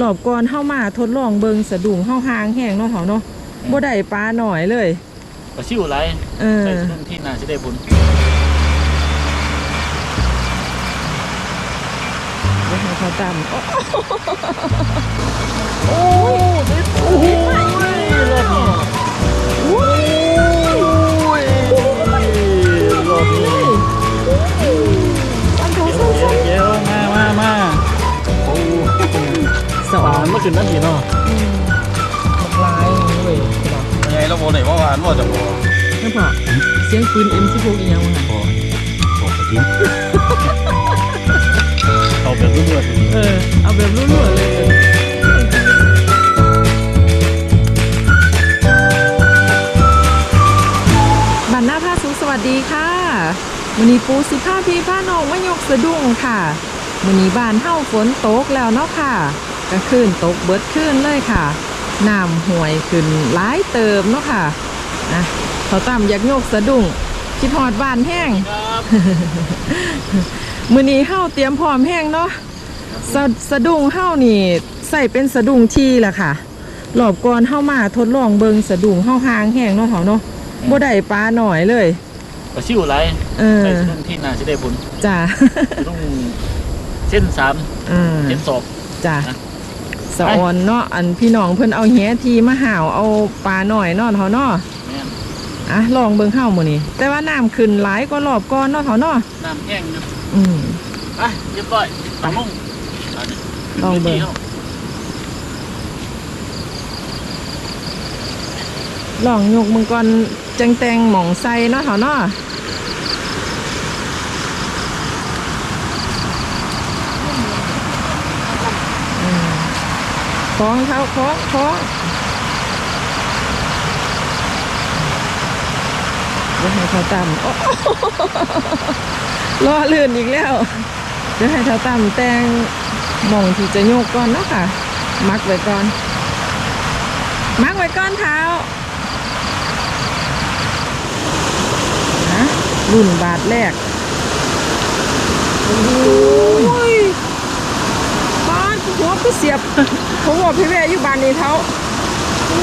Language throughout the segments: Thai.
รอบก่อนเฮามาทดลองเบิงสะดุ้งเฮาหางแห้งเนาะเถาเนาะบ่ได้ปลาหน่อยเลยปลาชิวไรเออใส่ทุ่นที่น่าจะได้บุญเดี๋ยวให้เขาจำโอ้ยโอ้านเมื่อคืนนั่นทีเนาะลายเว้ยยังไงเราโบไหนเมื่อวานว่าจะบอกนั่นพอเสียงปืน M16 อีหยังวะพอบอกจริงเอาแบบรุ่นๆเออ เอาแบบรั่วๆเลยบันหน้าผ้าสูงสวัสดีค่ะวันนี้ปูสิผ้าพี่ผ้านองมายกสะดุ้งค่ะวันนี้บ้านเฮาฝนตกแล้วเนาะค่ะ กลางคืนตกเบิดคืนเลยค่ะน้ำห่วยขึ้นหลายเติมเนาะค่ะนะเขาตามอยากโยกสะดุ้งคิดหอดบ้านแห้งครับมือนี้เฮาเตรียมพร้อมแห้งเนาะสะสะดุ้งเฮานี่ใส่เป็นสะดุ้งที่แหละค่ะรอบก่อนเฮามาทดลองเบิงสะดุ้งเฮาหางแห้งเนาะเถาเนาะบ่ได้ปลาหน่อยเลยปลาชิวไรเออใส่ทุ่นที่น่าจะได้บุญจ้าต้องเส้นสามอ่าเส้นศอกจ้านะ สะออนเนาะอันพี่น้องเพิ่นเอาแหทีมาหาวเอาปลาหน่อยเนาะเถาเนาะแม่นอะลองเบิ่งเฮามื้อนี้แต่ว่าน้ำขึ้นหลายกว่ารอบก่อนเนาะเถาเนาะน้ำแห้งอยู่อืมไปเรียบร้อยตามลงอันนี้ลองเบิ่งวิธีาลองยกมือก่อนจังแตงหม่องใส่เนาะเถาเนาะ ล้องเขาคล้องคล้องเดี๋ยวให้เขาตำล้อเลื่อนอีกแล้วเดี๋ยวให้เขาตำแตงมองที่จะโยกก่อนเนาะค่ะ มักไว้ก่อน มักไว้ก่อนเท้านะรุ่นบาทแรกโอ้านหัวก็เสียบ ผมบอกพี่แม่อยู่บ้านนี้เท้าโอ้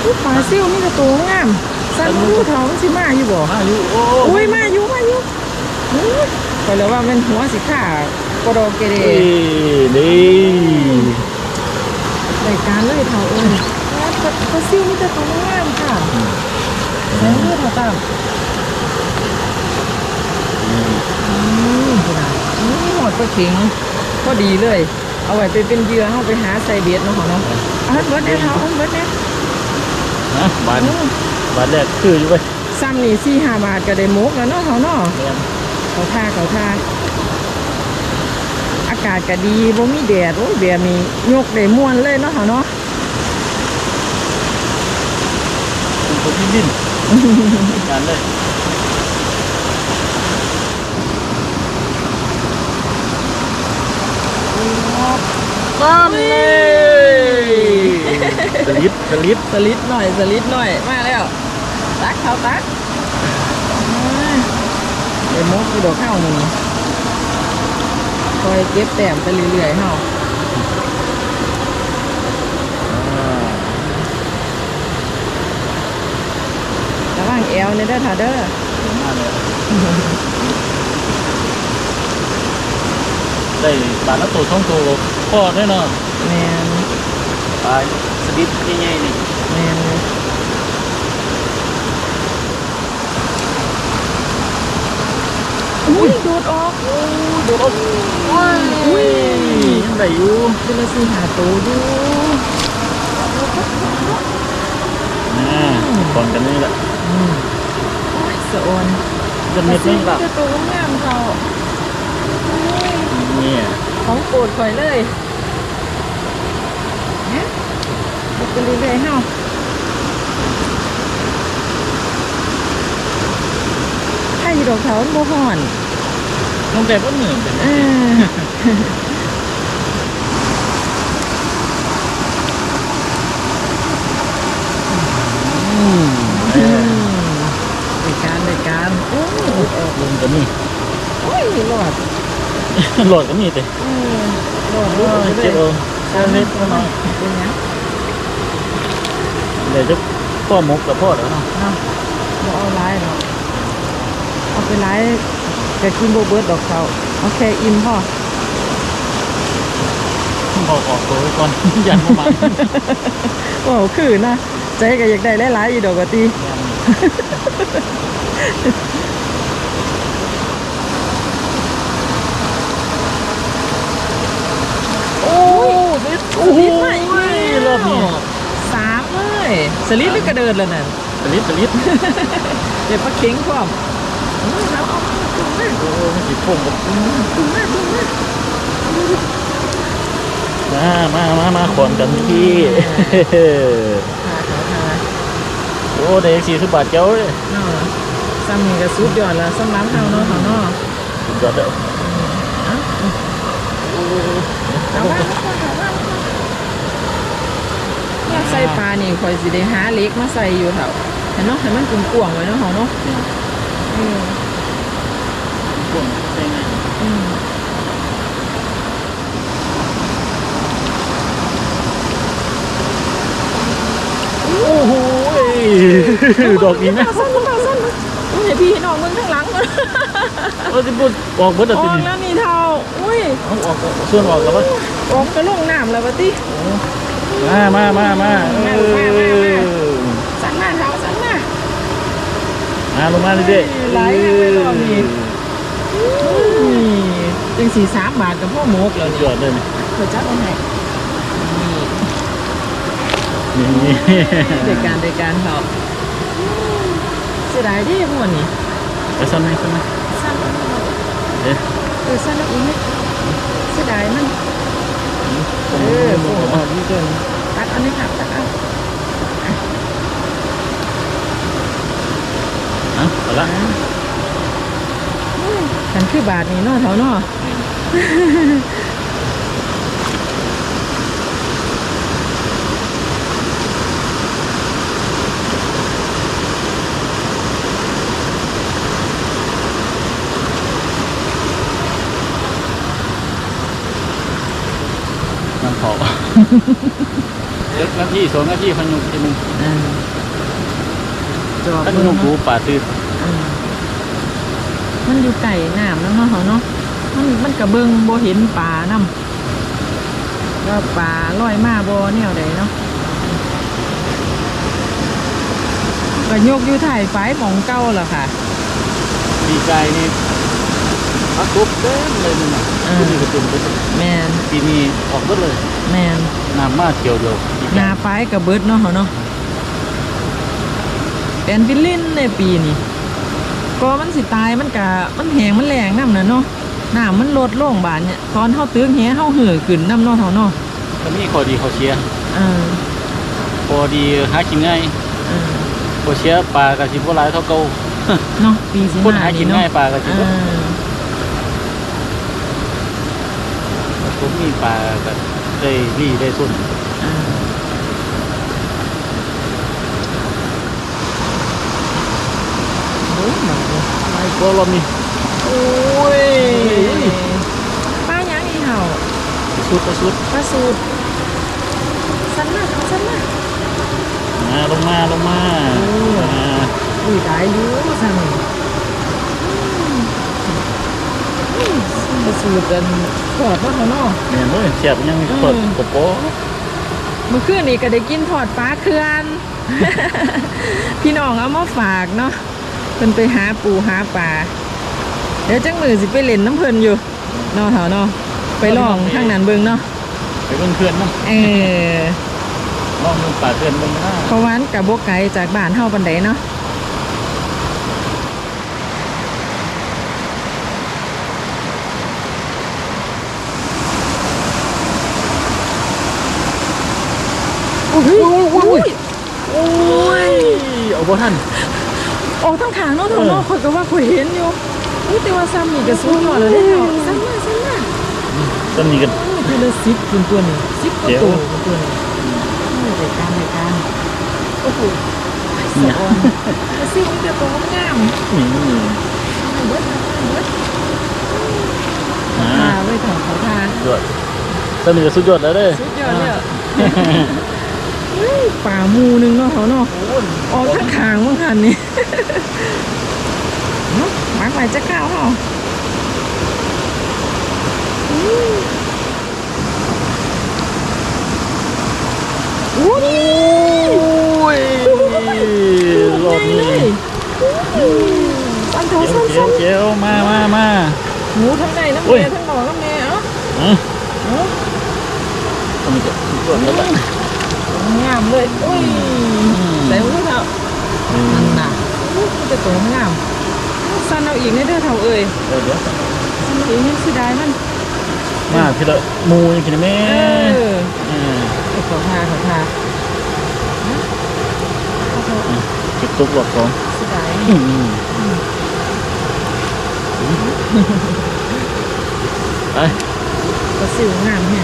โอ้ปลาซิ่วมีแต่ตัวงามสั่นรู้เท้ามันสิมาอยู่บ่มาอยู่โอ้อุ้ยมาอยู่มาอยู่อุ้ยไปแล้วว่ามันหัวสิขากระโดดเกเรเอ้ยนี่รายการเลยเท้าเอ้ยปลาปลาซิ่วมีแต่ตัวงามค่ะแสงเลือดเท้าตามอืมขนาดนี่หม ดปลาเข็งพอดีเลย เอาไว้ไปเป็นเหยื่อเอาไปหาใส่เบ็ดเนาะเนาะเอาให้เบิดแน่เท้าเอาให้เบิดแน่นะบานบานแรกคืออยู่ไปซ้ำนี่สี่ห้าบาทก็ได้มกแล้วเนาะเขาเนาะแม่นเขาท่าเขาท่าอากาศก็ดีบ่มีแดดโอ้ยแบบนี้ยกได้ม่วนเลยเนาะเขาเนาะเป็นคนที่ดิ้นงานเลย นั่นเลยสลิดสลิดสลิดหน่อยสลิดหน่อยมาแล้วตักเขาตักมาเดี๋ยวมกกี่ดอกเข้าหนึ่งคอยเก็บแต้มไปเรื่อยๆเฮาระวังแอวเนี่ยเด้อท่าเด้อ ได้บานละตัวช่องตัวพ่อแน่นอนแมนปลายสลิดง่ายๆนี่แมนเลยอุ้ยดูดออกดูดอุ้ยอุ้ยยังได้อยู่เป็นละสี่หาตัวดูอ่าก่อนกันนี่แหละสะออนจะเม็ดไม่หลับจะตัวงามเขา เนี่ยของโปรดข่อยเลยเนี่ยไปกันเรื่อยๆเฮาถ้าอยู่ดอกเขามันบ่ห่อนน้องแต่ก็เหนื่อยเป็นเอออืมรายการรายการโอ้ยออกลงกันนี่โอ้ยหลอด โหลดก็มีแต่เออก่อนลูกเจ็บเออเส้นเล็กมาหน่อยเป็นไงเดี๋ยวจะพ่อหมกกับพ่อเดี๋ยวเนาะเนาะบ่เอาไลน์เนาะเอาไปไลน์จะกินโบเบิร์ดดอกเขาโอเคอิ่มพ่อพ่อขอตัวไว้ก่อน ยันประมาณโอ้คือนะใจก็อยากได้หลายๆอีดอกกะตีโอ้ย โอ้โหสลิดมาอีกรอบนี้สามเลยสลิดหรือกระเดินแล้วน่ะสลิดสลิดเดี๋ยวปลาเค็งพร้อมอืมเอาเอาเอาจุ่มมาโอ้โหมันสิพุ่งกับจุ่มมาจุ่มมามามามามาขอนกันพี่ค่ะค่ะค่ะโอ้เด็กสี่สิบบาทเจ้าเลยเนาะซ้ำนี่ก็สุดยอดแล้วสำหรับเฮาเนาะเขาเนาะสุดยอดแล้วเอาว่าเนี่ยใส่ปลานี่คอยสิได้หาเล็กมาใส่อยู่เถอะเห็นเนาะให้มันกลวงๆไว้เนาะเขาเนาะเออพุ่งใช่ไงอืมโอ้โหดอกนี้ไหมสั้นมาสั้นมาอุ้ยให้พี่ให้น้องมึงข้างหลังมันเออจะพูดออกเบิดออะอทีกนี้แล้วนี่เท่าอุ้ยเอาออกส่วนออกแล้วปะออกก็ลงน้ำแล้วปะติ มามามามาเออสั้นมาเท่าสั้นมามาลงมาเลยเด้ไหลยังไม่รอดอีกอุ้ยังสี่สามบาทกับพ่อหมกแล้วยอดเลยเขาจับเอาให้นี่นี่เด็กการเด็กการเขาเสียดายดิพวกนี้ไปซ้ำไหมซ้ำไหมสั้นเออสั้นแล้วอีกนิดเสียดายมัน เออโอ้โหดีเกินตัดอันนี้ครับตัดเอาเอาเอาละฉันคือบาทนี่นาะเท่านอะ น้ำเผา เล็กนาทีสองนาทีพันยุกทีหนึงอ่าจอบพันเบิ่ยุงกหูเนาะป่าตื้ออืมมันอยู่ไก่น้ำแล้วเนาะเขาเนาะมันมันกระเบิงโบเห็นปลาน้ำว่าปลาลอยมาโบแนวใดเนาะก็ยกอยู่ถ่ายไฟหมองเก้าแหละค่ะ ดีใจนี่ พักทุบเต็มเลยนี่นะอ่า ที่นี่กระตุ่มกระตุ่มแมนปีนี้ออกเบิดเลยแมนน้ำมาเที่ยวเดียวดีใจนาไฟกับเบิดเนาะเขาเนาะเป็นวิลลินในปีนี้ก็มันสิตายมันกะมันแหงมันแรงน้ำน่ะเนาะน้ำมันลดลงบานเนี่ยตอนเฮาตึกแหเฮาเหือขึ้นน้ำเนาะเขาเนาะก็มีข้อดีข้อเสียเออข้อดีหากินง่ายเออข้อเสียปลากระสิบหลายเท่าเก่าเนาะปีสิคนมาหากินี่นเนาะง่ายปลากระสิเอบอ ผมมีปลาก็ได้รีได้ส้นเออโอ้ยหนักเลยไม่ก็เรามีโอ้ยป้ายังอีเห่าสุดสุดปลาสูตรสั้นมากเอาสั้นมากมาลงมาลงมาโอ้มาอุ้ยตายอยู่สั่ง ปลาสูตรกันทอดว่าเขาเนาะเนี่ยเมื่อเสียบยังมีกดกระโปเมื่อคืนนี้ก็ได้กินทอดปลาเคื่อน พี่น้องเอามาฝากเนาะเพิ่นไปหาปูหาปลาเดี๋ยวจังมือสิไปเล่นน้ำเพิ่นอยู่นาะเถาเนาะไปลองทางนั้นเบิ่งเนาะไปเบิ่งเพื่อนเน้เออลองดูปลาเพื่อนเบิ่งหน้าเพราะวามันกับโบไกลจากบ้านเฮาปันไดเนาะ อ้ยโอ้ยโอ้ยเอาบ่ทันออกทั้งขางเนาะเถอะเนาะข่อยก็ว่าข่อยเห็นอยู่อุ้ยแต่ว่าซ้ำนี่ก็สู้หน่อยแล้วเด้อซ้ำมาซ้ำมาต้นนี้กันคือละสิบเป็นตัวนี่สิบกว่าเดี๋ยวตัวเป็นตัวนี่นี่รายการรายการโอ้โหสะออนละสิมีแต่ตัวงามนี่เอาเบิดเอาเบิดอ่าพาไว้ถอดเขาพาด้วยตัวนี้ก็สุดยอดแล้วเด้อสุดยอดเลยอะเฮ้ย ป่าหมูหนึงเนาะเขาเนาะออกทั้งทางมั้งคันนี่เนาะมาร์กไว้จะก้าวเขาอู้นี่อุ้ยรอบนี้สันโถเจียวสันเจีสัยวนเจียวมามามาหมูทั้งในน้ำอุ้เมียยทั้งหมอน้ำเมียเอ้า อืม เอ้า ตัวนี้ก็สุดยอดแล้วล่ะ งาม เลยอุ้ยแต่รู้เท่านั่นน่ะอู้มันจะตัวงามสันเอาอีกในเด้อเท่าเอ้ยเออเดี๋ยวสันเอาอีกนี่สิได้มันมาทีละหมูยังกินได้ไหมเอออืมขอทาขอทาเอาเถอะจุดตุกหลอกสองสิได้อืมไปก็สิวงามแฮะ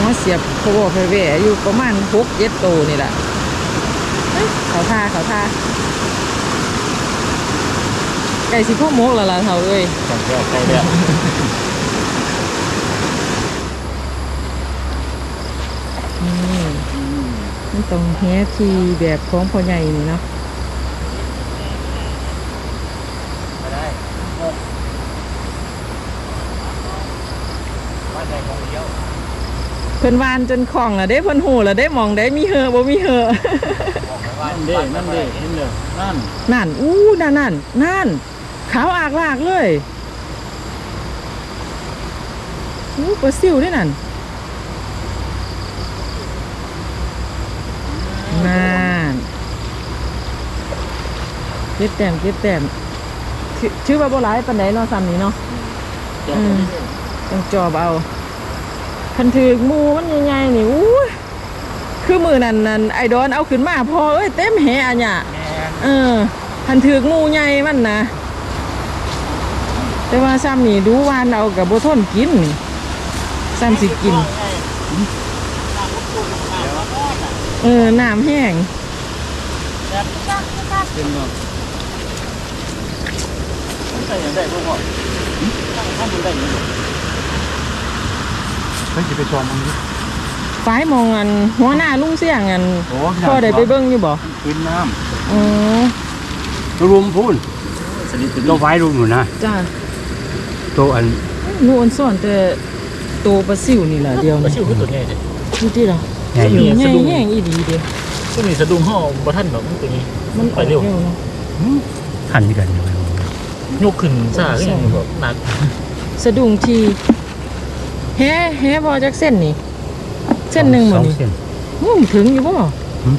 หัวเสียบโคโวไฟเวอยู่ประมาณหกเจ็ดโตวนี่แหละเอ้ยเขาทาเขาทาไก่สิพ่อโมกแล้วล่ะเท่าเอ้ยสองแก้วใกล้แล้วนี่มันต้องแฮทีแบบของพ่อใหญ่นี่เนาะ พิ่นวานจนคล่องแล้วเด้เพิ่นหูแล้วเด้มองได้มีเหอะบ่มีเหอะนั่นเด้นั่นเด้เห็นเด้อนั่นนั่น อู้นั่นนั่นนั่น ขาวอากลากเลยอู้ปลาซิวด้วยนั่นนั่นเก็บแต้มเก็บแต้มชื่อชื่อว่าโบราณปันไดเนาะซ้ำนี้เนาะจอดอืตรงมนี้เด้อต้องจอบเอา คันถือหมูมันใหญ่ๆนี่อู้ยคือมือนั่นนั่นไอ้ดอนเอาขึ้นมาพอเอ้ยเต็มแหอันเนี่ยเออพันถือกงูใหญ่มันนะแต่ว่าซ้ำนี่ดูวานเอากับโบทนกินนี่ซ้ำสิกินเออน้ำแห้งเป็นเนาะใส่ยังได้บ่พอท่านดูได้ยัง เฮ้ยจะไปชมมันดิฝ้ายมองอันหัวหน้าลุงเสี่ยงอันโอ้พ่อได้ไปเบิ้งอยู่บ่ขึ้นน้อ๋อำรวมพูนสนิทเป็นตัวไว้รวมอยู่นะจ้าตัวอันนูอันซ่อนแต่โตปลาซิวนี่แหละเดียวปลานี่ชิวคือตัวใหญ่เด้ดูที่ละใหญ่อใหยู่ญ่แห้งอีดีเดียวตัวนี้สะดุ้งห่อบ่ทันดอกมันตัวนี้ มันไปเร็วเนาะหันกันอยู่ยกขึ้นซ่าคือหยังแบบหนักสะดุ้งที แฮ่แฮ่พอจักเส้นนี่ เส้นหนึ่งหมสดองนี่เส้นอืมถึงอยู่ป่ะหืม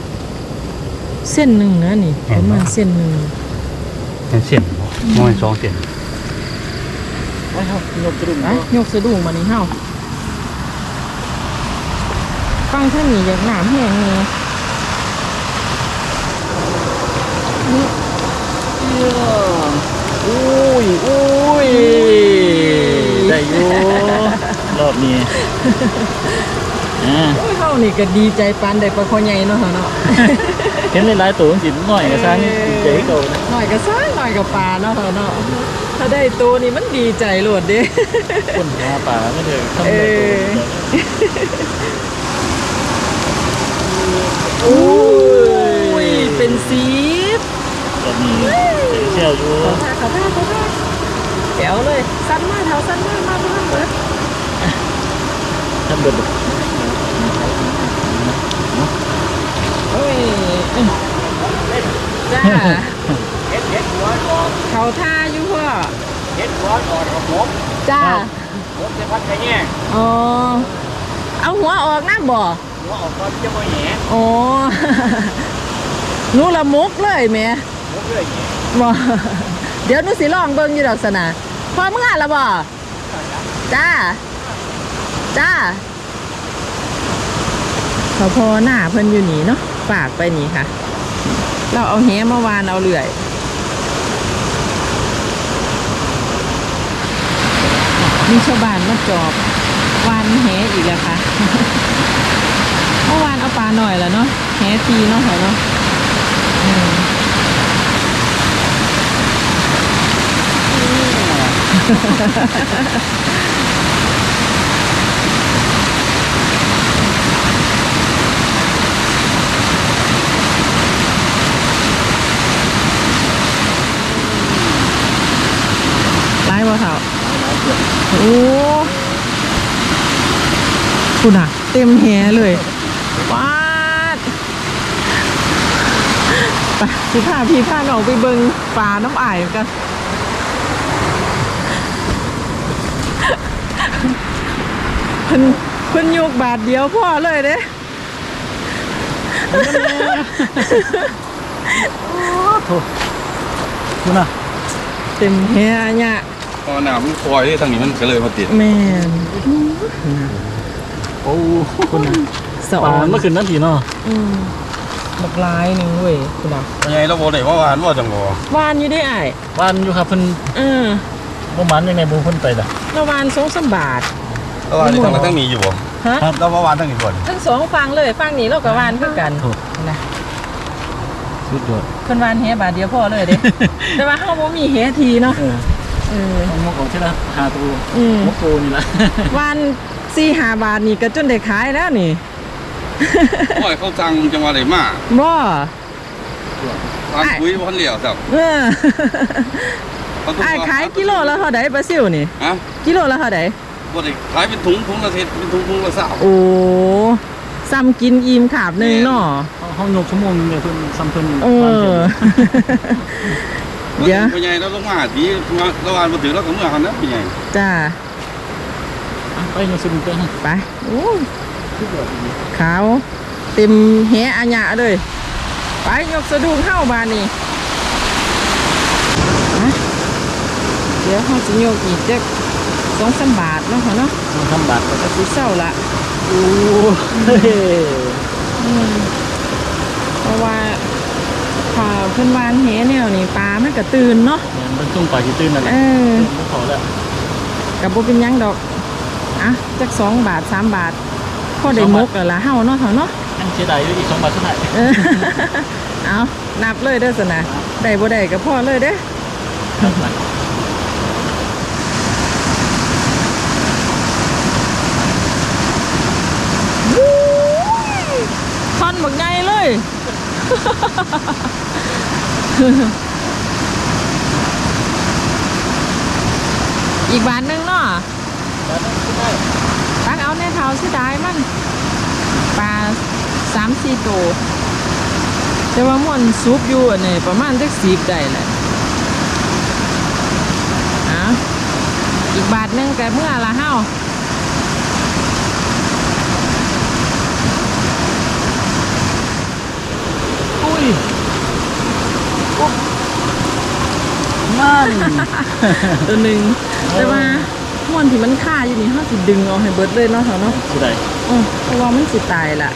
เส้นหนึ่งนะนี่เห็ปนระบ่มาณเส้นหนึ่งเป็นเส้นมอยสองเส้นไปเฮายกสะดุ้งอะยกสะดุ้งมานี่เฮาฟังท่านนี่อยากหนามแห้งนี่นี่อุ้ยอุ้ยได้อยู่ รอบนี้อ่าโอ้ยเฮานี่ก็ดีใจปานได้ปลาคอใหญ่เนาะเฮาเนาะเห็นหลายๆตัวสิหน่อยก็ซังดีใจให้เขานะหน่อยก็ซ่าหน่อยก็ปลาเนาะเฮาเนาะถ้าได้ตัวนี่มันดีใจโลดเด้คนหาป่าไม่ได้ทำเอได้ตัวอโอ้ยเป็นซีฟรอบนี้เชี่ยวอยู่ขอท่าขอท่าขอท่าแจ๋วเลย สั้นมากเท้าสั้นมากมากมากเลย ทำเดือดโอ้ยจ้าเฮ็ดเฮ็ดหัวออกเขาท่าอยู่พ่อเฮ็ดหัวออกของผมจ้าผมจะพัดไปแง่อ๋อเอาหัวออกน้ำบ่ หัวออกก่อนจะมาแหงอ๋อหนูละมุกเลยแหม่ผมเลยแหงบ่เดี๋ยวหนูสิลองเบิ่งอยู่ดอกสนะพอเมื่อละบ่จ้า จ้าพอพอหน้าเพิ่นอยู่นี่เนาะฝากไปนี่ค่ะ เราเอาแหมาวานเอาเลื่อยมีชาวบ้านมาจอบวานแหอีกแล้วค่ะเมื่อวานเอาปลาหน่อยแล้วเนาะแหทีเนาะเหร บ่เท่โอ้คุณอะเต็มแหเลยว้าดไปสิพาพี่พาน้องไปเบิงปลาน้ำอ่ายกันเพิ่นเพิ่นโยกบาทเดียวพ่อเลยเด้โอ้โหคุณอะเต็มแหเนี่ย พอหนามันคอยที่ทางนี้มันก็เลยมาติดแม่นโอ้คุณน่ะสอปลานเมื่อคืนนั่นทีเนาะอืมบักลายหนึ่งเว้ยคุณอะยังไงเราบอกได้ว่าวานว่าจังหวะวานอยู่ได้อ้ายบ้านอยู่ครับเพิ่นเออบ่มันยังไงบ่เพิ่นไปล่ะระวานสองสามบาทเราวานที่ทางนั้นทั้งมีอยู่บ่ฮะเราว่าวานทั้งนี้บ่นทั้งสองฟังเลยฟังนี้เราก็วานคือกันถูกนะสุดยอดคนวานแฮบาทเดียวพ่อเลยเด้ แต่ว่าเฮาบ่มีแฮทีเนาะเออ เออต้องมกออกใช่ละหาตัวอืม มกตัวนี่ล่ะวานสี่ห้าบาทนี่ก็จนได้ขายแล้วนี่โอ้ยเขาสั่งจังหวะไหนมาบ่ทานคุยพันเหลี่ยวสับเออเขต้องอ้ายขายกิโลละเท่าใดปลาซิวนี่ ฮะกิโลละเท่าใดบ่ได้ขายเป็นถุงถุงละเศษเป็นถุงถุงละสาวโอ้ซ้ำกินอิ่มขาบหนึงเนาะเขาเขายกชั่วโมงเนี่ยเพิ่นซ้ำเพิ่นเอบ้านเพิ่นอ เดี๋ยวพ่อใหญ่เราลงมาดีเราวานบ่ถึงเราก็เมื่อหันนะพ่อใหญ่จ้าอะไปยกสนุกไปฮะไปโอ้ยขาวเต็มแหอาญะเลย ไปยกสะดุ้งเข้าบานนี่มาเดี๋ยวเขาจะยกอีกจักสองสามบาทเนาะค่ะเนาะต้องทำบาทก่อนก็สิเศร้าละโอ้เฮ้ยอืมเพราะว่า ถ้าเพิ่นวานแหแนวนี่ปลามันก็ตื่นเนาะเนี่ยมันช่วงปลายสิตื่นนั่นแหเอละอบ่พอแล้วกับบ่เป็นหยังดอกอะจักสองบาทสามบาทพอได้มกแล้วล่ะเฮาเนาะเฮาเนาะอันเสียดายอยู่อีก2บาทเท่าไหร่เออเอานับเลยเด้อสนะได้บ่ได้ก็พอเลยเด้อครับนะท่อนบักใหญ่เลย อีกบาทหนึงเนาะตักเอาแน่เท้าเสียดายมันปลาสามสี่ตัวแต่ว่าม่วนซุปอยู่อันนี้ประมาณจักสิบได้แหละเอะอีกบาทหนึงแกเมื่อละเฮาอุ้ยอุ๊บ นั่นตัวหนึ่งแต่ว่าม่วนที่มันค่าอยู่นี่เฮาสิดึงเอาให้เบิดเลยเนาะเถาเนาะเสียดายอ้อเพราะว่ามันสิตายละ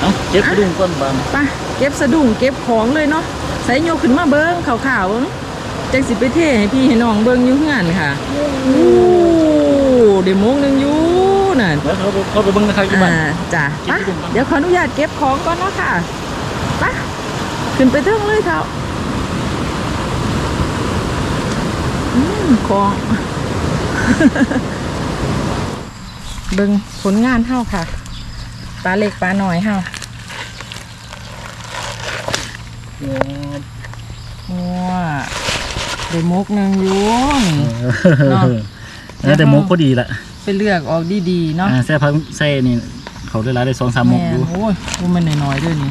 เอ้าเก็บกระดุมก้นบานไปเก็บสะดุ้งเก็บของเลยเนาะใส่โยกขึ้นมาเบิ้งขาวๆเบิ้งจังสิไปเทให้พี่ให้น้องเบิ้งอยู่เฮือนค่ะโอ้เดี๋ยวโมงหนึงอยู่นั่นแล้วเขาไปเขาไปเบิ่งนะครับที่บ้านอ่าจ้ะเก็บไปที่ถุงก่อนเดี๋ยวขออนุญาตเก็บของก่อนเนาะค่ะไปขึ้นไปเทิงเลยเท้า อืมของ เบิ่งผลงานเฮาค่ะ ปลาเล็กปลาหน่อยเฮาว้าได้มกหนึ่งอยุ่นเนาะเออแต่หมกพอดีละไปเลือกออกดีๆเนาะอ่าแซ่พักแซ่นี่เขาได้ร้ายได้สองสามหมกแม่ดูโอ้ยกูมันน้อยๆด้วยนี่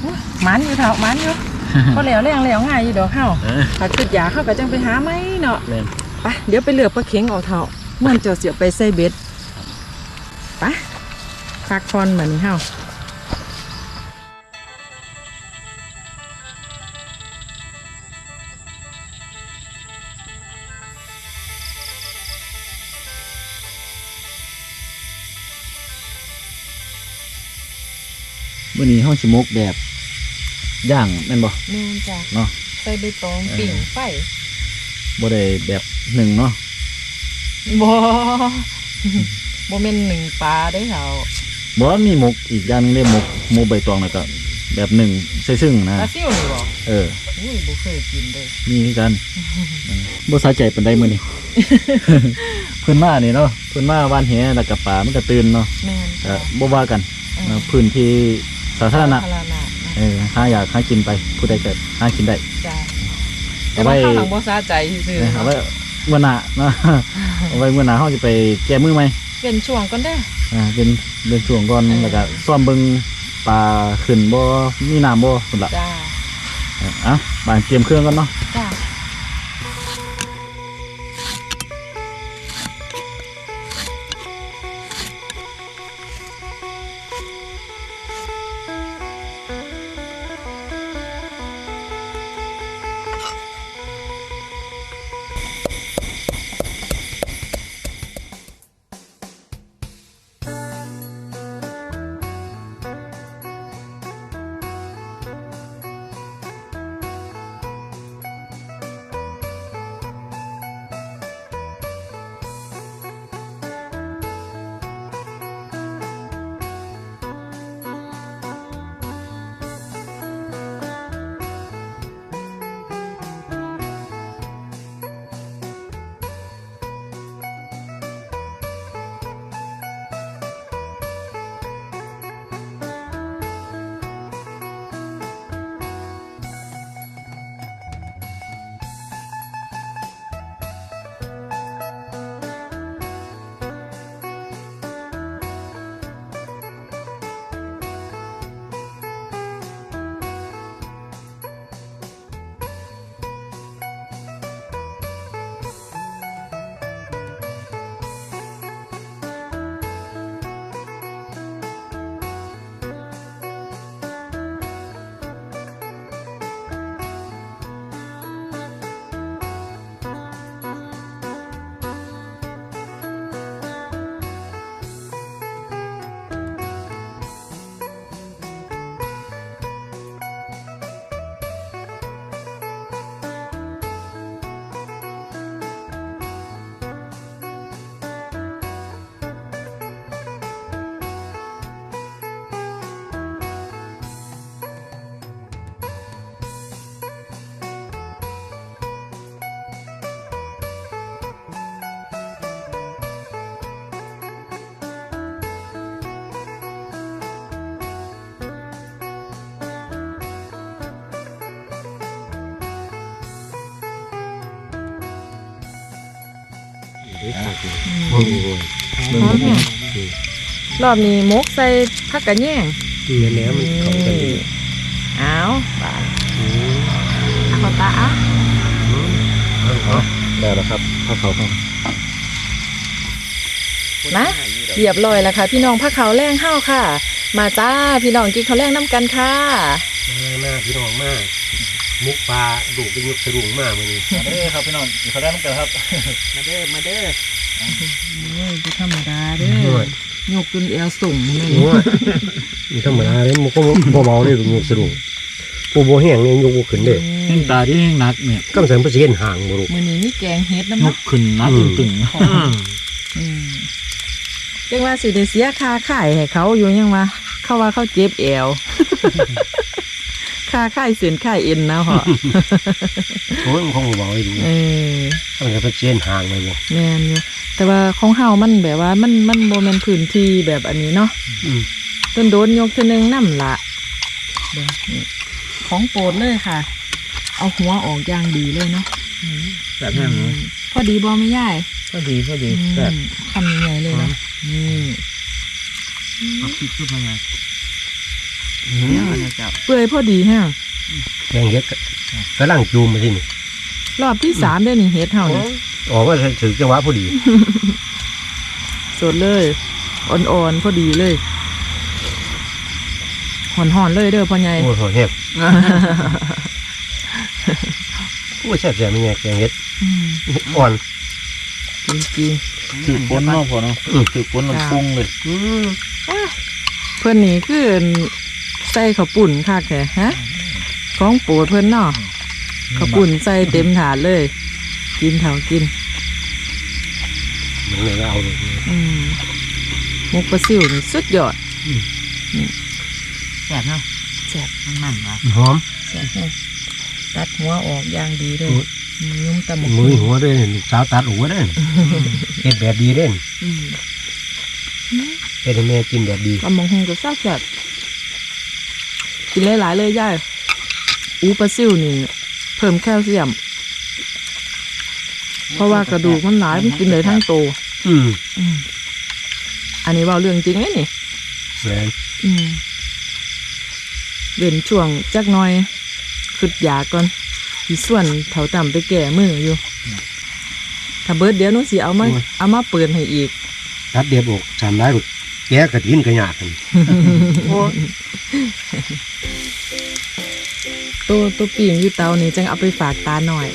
โอ้ยหมันอยู่เถอะหมันอยู่ ก็แล้วแรงแล้วง่ายอยู่ดอกเข้าเออถ้าคิดอยากเข้าก็จังไปหาไหมเนาะเล่นไปเดี๋ยวไปเลือกปลาเข็งเอาเถอะมันจะเสียไปใส่เบ็ดไปพักพรมานี่เฮาวันนี้ห้องชิมกแบบ ย่างแม่นบ่แม่นจ้ะเนาะ ใส่ใบตองปิ่งไฟบ่ได้แบบหนึ่งเนาะบ่บ่แม่นหนึ่งปลาได้อเถาบ่มีหมกอีกอย่างหนึงได้หมกหมกใบตองแล้วก็แบบหนึ่งใส่ซึ่งนะปลาซิวนี่บ่เออ อุ้ยบ่เคยกินเลยมีคือกันเออบ่สาใจปานใดมื้อนี้ เพิ่นมานี่เนาะเพิ่นมาว่านแหแล้วก็ปลามันก็ตื่นเนาะแม่นก็จ้ะบ่ว่ากันเออพื้นที่สาธารณะ สาธารณะนะ เออหาอยากหากินไปผู้ใดก็หากินได้จ้ะเอาแต่ไว้ว่าข้าวหลังบ่สาใจซื่อเออๆเอาไว้เมื่อหน้าเนาะเอาไว้เมื่อหน้าเฮาจะไปแก้มือไหมเป็นช่วงก่อนเด้อ อ่าเป็นเป็นช่วงก่อนเออ แล้วก็ซ่อมเบิ่งปลาขึ้นบ่มีน้ำบ่พุ่นล่ะจ้าเอะบานเตรียมเครื่องกันเนาะจ้า รอบนี้มกใส่ผักกระแยงเนื้อเนื้อมันเข้ากันดีเอาบาดเอาตาอะได้แล้วครับข้าวเขาครับนะเรียบร้อยแล้วค่ะ พี่น้องผักเขาวแรงห้าวค่ะ มาจ้าพี่น้องกินข้าวแรงน้ำกันค่ะมากพี่น้องมาก มุกปลาดูเป็นยุกสรุงมากมือนี้มาเด้อครับพี่น้องกินข้าวแดงกันครับมาเด้อมาเด้อโอ้ยบ่ธรรมดาเด้อยกจนเอวสูงเลยโอ้ยนี่ธรรมดาเลยมันก็บ่เบาเลยเป็นยุกสรุงผู้บ่แห้งเนี่ยยกบ่ขึ้นเด้แห้งตาที่แห้งหนักเนี่ยกำสันเปอร์เซ็นต์ห่างบ่รู้มื้อนี้มีแกงเฮ็ดน้ำยเนาะกขึ้นนักตึงอืมจังว่าสิได้เสียค่าขายให้เขาอยู่ยังว่าเขาว่าเขาเจ็บแอว ค่าขายเส้นขายเอ็นนะพ่อโอ้ยมันคงบ่เบาเลยดูเออกำสันเปอร์เซ็นต์ห่างเลยบ่แม่นอยู่แต่ว่าของเฮามันแบบว่ามันมันโมเมนพื้นที่แบบอันนี้เนาะอืมต้นโดนยกเทีนึงน้ำละเบิ่งนี่ของโปรดเลยค่ะ เอาหัวออกอย่างดีเลยเนาะอืมๆแบบนี้พอดีบอไม่ย่ายพอดีพอดีอืมแบบทำยังไงเลยเนาะนี่ เอาพริกขึ้นมาไง เนี่ยเปื่อยพอดีฮะแกงเฮ็ดก็กำลังจูมมาที่นี่รอบที่สามได้นี่เฮ็ดเฮานี่ออกมาถึงจังหวะพอดีสดเลยอ่อนๆพอดีเลยห่อนๆเลยเด้อพ่อใหญ่โอ้โหแฮบโอ้ยแซ่บแซ่บไม่แง่แกงเฮ็ดอืมอ่อนจริงถือป้นเนาะพอเนาะถือป้นลำปรุงเลยอืมๆเพื่อนนี่คือ ใส่ข้าวปุ่นคักแท้ฮะของโปรดเพื่อนเนาะข้าวปุ่นใส่เต็มถาดเลย กินเถากินมันเลยเอาเลยอืมหมุกปลาซิวนี่สุดยอดแซ่บเนาะแซ่บนั่นนะหอมแซ่บแห้งตัดหัวออกอย่างดีเลยโอ้ยอืมยุ่มตะหมกมือหัวเด้ลูกสาวตัดหัวเด้เฮ็ดแบบดีเด้อืมเฮ็ดให้แม่กินแบบดีตะหมกหงก็แซ่บแซ่บ กินหลายๆเลยย่ายอูปลาซิวนี่ เพิ่มแคลเซียม เพราะว่ากระดูกมันหลายมันกินเลยทั้งโตวอืมอืมอันนี้เว่าเรื่องจริงไหมนี่แหวนอืมเว้นช่วงจักหน่อยขึ้นยาก่อนอีส่วนเถาต่ำไปแก่มืออยู่ ถ้าเบิดเดี๋ยวหนุสิเอามาเอามาเปิดให้อีก ตัดเดียบอกสามร้อยก็แกะกระถินกระยากกันโอ้ย ตัวตัวปีงอยู่เตานี่จังเอาไปฝากตาหน่อย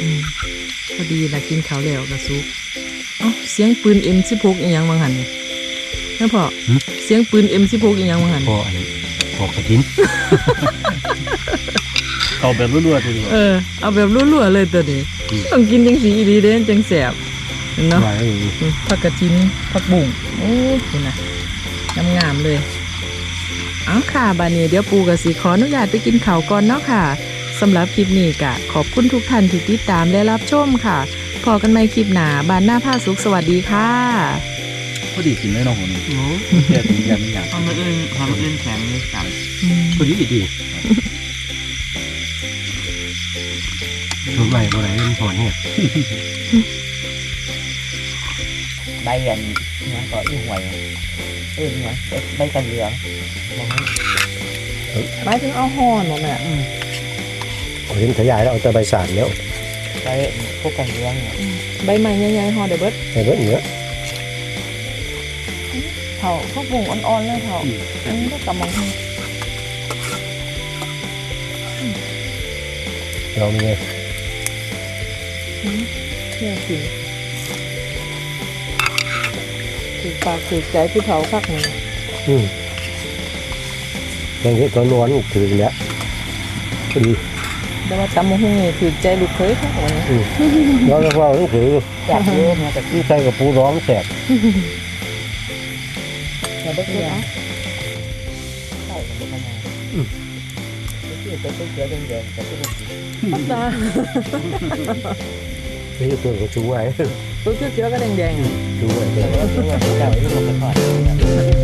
อืมพอดีนะกินข้าวแล้วกระซุกเอ้าเสียงปืน M16 อีหยังบางหันนี่นั่นพอเสียงปืน M16 อีหยังบางหันพออันนี้พอกระถิน เอาแบบรัวๆทีเดียว เออเอาแบบรั่วๆเลยตัวนี้ต้องกินจังสีดีเด้จังแสบเนาะไว้เอออืมผักกระชินผักบุ่งโอ้คุณนะงามๆเลย เอาค่ะบานนี้เดี๋ยวปูกับสีขออนุญาตไปกินข้าวก่อนเนาะค่ะสำหรับคลิปนี้กะขอบคุณทุกท่านที่ติดตามและรับชมค่ะ พอกันใหม่คลิปหนาบานหน้าผ้าสุขสวัสดีค่ะพอดีกินเลยเนาะคนนี้โอ้แค่ถึงยันอย่างทำมันอื่นทำมันอื่นแข็งนี่กันพอดีดีทำไมบ่ไหนมันหอนเนี่ย ใบอันนี้ก็อีหวยเออเนี่ยใบกันเหลืองหมายถึงเอาห่อนหรอแม่เอาเห็นขยายแล้วเอาแต่ใบสารแล้วใบพวกกันเหลืองเนี่ยใบใหม่ใหญ่ๆห่อเดี๋ยวเบิร์ดแต่เบิร์ดเนื้อเผาผักบุ่งอ่อนๆเลยเผาอันนี้ก็กำมังเรามีไงเที่ยวกิน ถือปากถือใจพี่เผาคักหนึ่งอืมแกงเห็ดตอนร้อนถือแล้วพอดีแต่ว่าตำมะฮุ่งนี่ถือใจลูกเคยคักวันนี้เราจะว่าต้องถืออยากเยอะเนี่ยแต่ที่ใส่กับปูร้องแสบอย่าได้เยอะใช่กันไปมาที่จะเป็นเกลือแดงๆแต่ที่มันตานี่ตัวก็ชูไว้ ตัวเขียวๆก็แดงๆอะชูไว้เกลือเกลือเจ้าที่มันก็ทอด